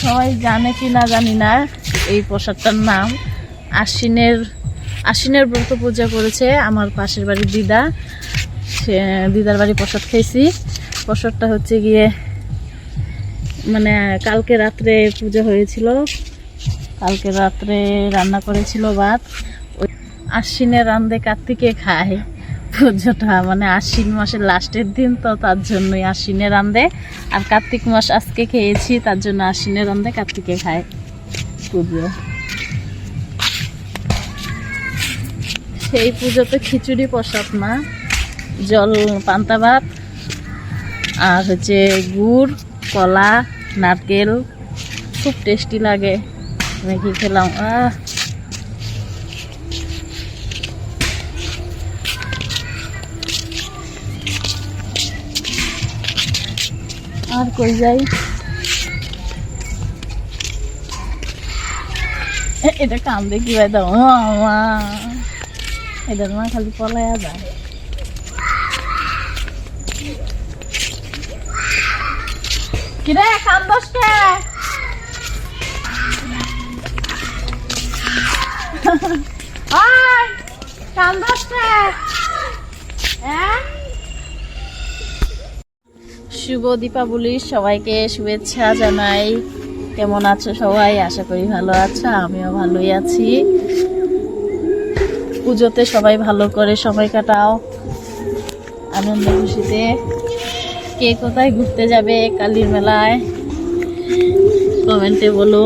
সবাই জানে কি না জানি না এই প্রসাদটার নাম। আশ্বিনের আশ্বিনের ব্রত পূজা করেছে আমার পাশের বাড়ির দিদা। সে, দিদার বাড়ি প্রসাদ খেয়েছি। প্রসাদটা হচ্ছে গিয়ে মানে কালকে রাত্রে পূজা হয়েছিল। কালকে রাত্রে রান্না করেছিল ভাত। আশ্বিনে রান্ধে কার্তিকে খায়। পুজোটা মানে আশ্বিন মাসের লাস্টের দিন তো তার জন্যই আশ্বিনে রান্ধে আর কার্তিক মাস আজকে খেয়েছি, তার জন্য আশ্বিনে রান্ধে কার্তিকে খায়। পুজো। সেই পুজোতে খিচুড়ি, প্রসাদ না জল, পান্তা ভাত, আর হচ্ছে গুড়, কলা, নারকেল। খুব টেস্টি লাগে। মেখে খেলাম, আহ! আর কই যাই? এটা কান্দে কি ভাই দাও? মা। এটার মা খালি পলাইয়া যায়। কিরে কান্দস কে? আয়, কান্দস কে? হ্যাঁ? শুভ দীপাবলি সবাইকে শুভেচ্ছা জানাই। কেমন আছো সবাই? আশা করি ভালো আছো, আমিও ভালোই আছি। পুজোতে সবাই ভালো করে সময় কাটাও। আনন্দ খুশিতে। কে কোথায় ঘুরতে যাবে কালীর মেলায়? কমেন্টে বলো।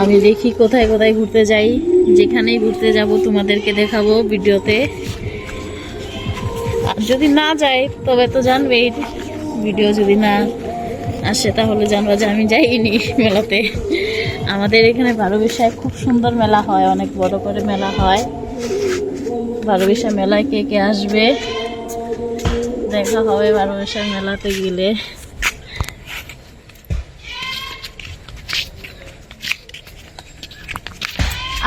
আমি দেখি কোথায় কোথায় ঘুরতে যাই। যেখানেই ঘুরতে যাব তোমাদেরকে দেখাবো ভিডিওতে। যদি না যাই, তবে তো জানবেই। ভিডিও যদি না আসে, তাহলে জানব যে আমি যাইনি মেলাতে। আমাদের এখানে বারো খুব সুন্দর মেলা হয়, অনেক বড় করে মেলা হয়। বারো বিশা মেলায় কে কে আসবে? দেখা হবে বারো বিশার মেলাতে গেলে।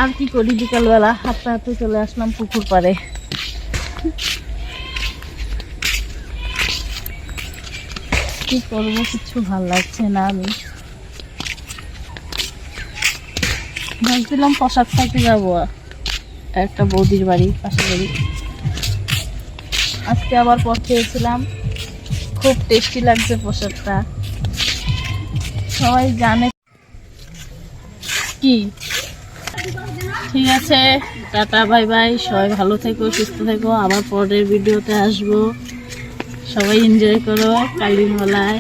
আর কি করি বিকালবেলা? হাঁটতে হাঁটতে চলে আসলাম পুকুর পাড়ে। কি করব? কিছু ভালো লাগছে না আমি। ভাবছিলাম প্রসাদ খাইতে যাব। একটা বৌদির বাড়ি, পাশের বাড়ি। আজকে আবার পথ খেয়েছিলাম। খুব টেস্টি লাগছে প্রসাদটা। সবাই জানে কি? ঠিক আছে, টাটা, বাই বাই। সবাই ভালো থেকো, সুস্থ থেকো। আবার পরের ভিডিওতে আসব। সবাই এনজয় করো কালীর মেলায়